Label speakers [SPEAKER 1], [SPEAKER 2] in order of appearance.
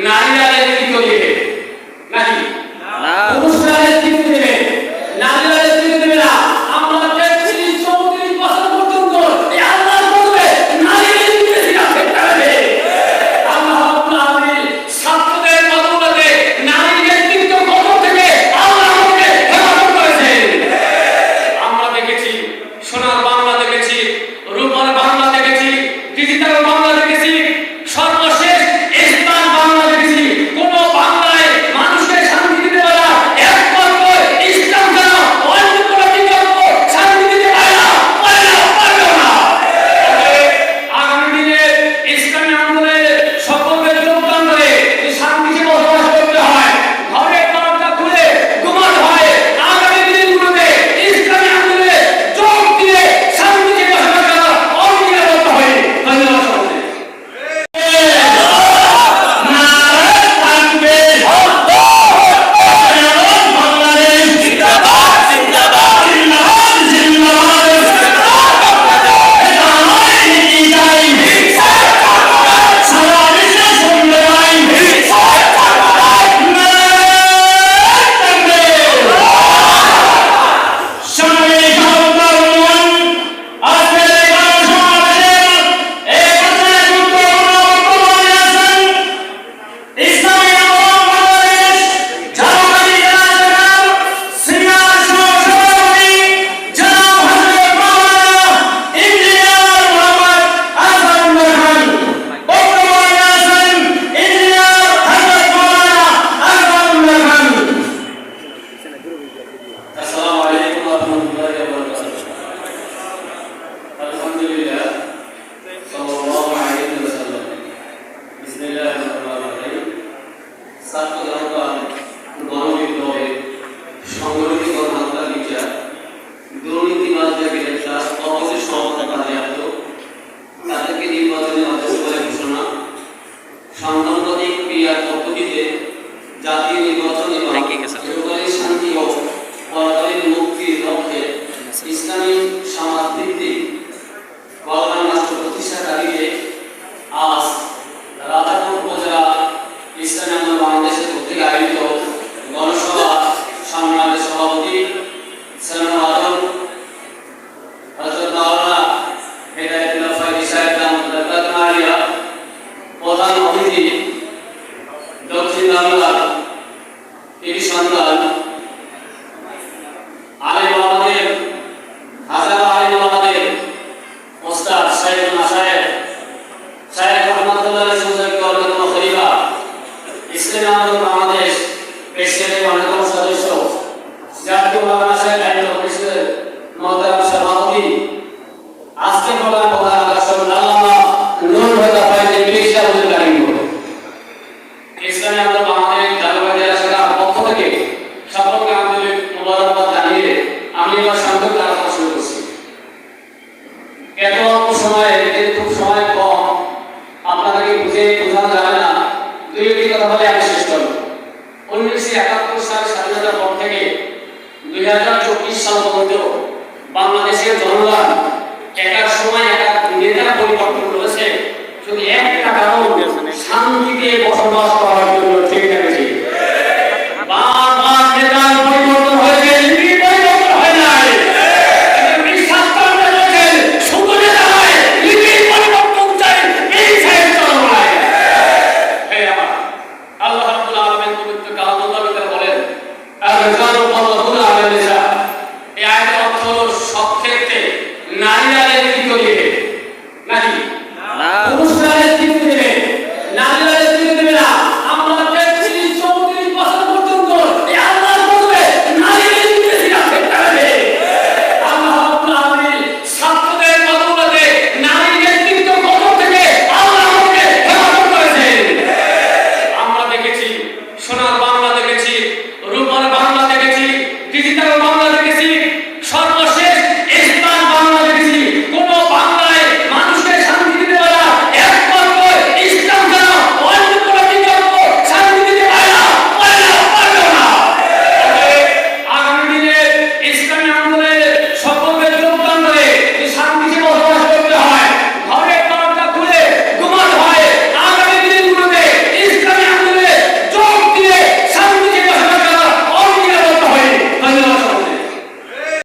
[SPEAKER 1] nadie ha escrito bien. সাংগঠনিক ক্রিয়ার পদ্ধতিতে জাতীয় নির্বাচন এবং চিরকালীন শান্তি ও পরকালীন মুক্তির লক্ষ্যে ইসলামী সমাজভিত্তিক বলরাম বাংলাদেশের কর্তৃক আয়োজিত গণসভা সম্মানের সভাপতি সেনাম প্রধান আল্লাহ। এত অল্প সময়ে যেহেতু সময় কম। আপনাদেরকে বুঝে বোঝানো যাবে না। দুই একটি কথা বলে আমি শেষ করব। উনিশশো একাত্তর সাল স্বাধীনতার পর থেকে দুই হাজার চব্বিশ সাল পর্যন্ত বাংলাদেশের জনগণ এক সময় এক একা নেতা পরিবর্তন করেছে। শুধু একটা কারণ শান্তিতে বসবাস করা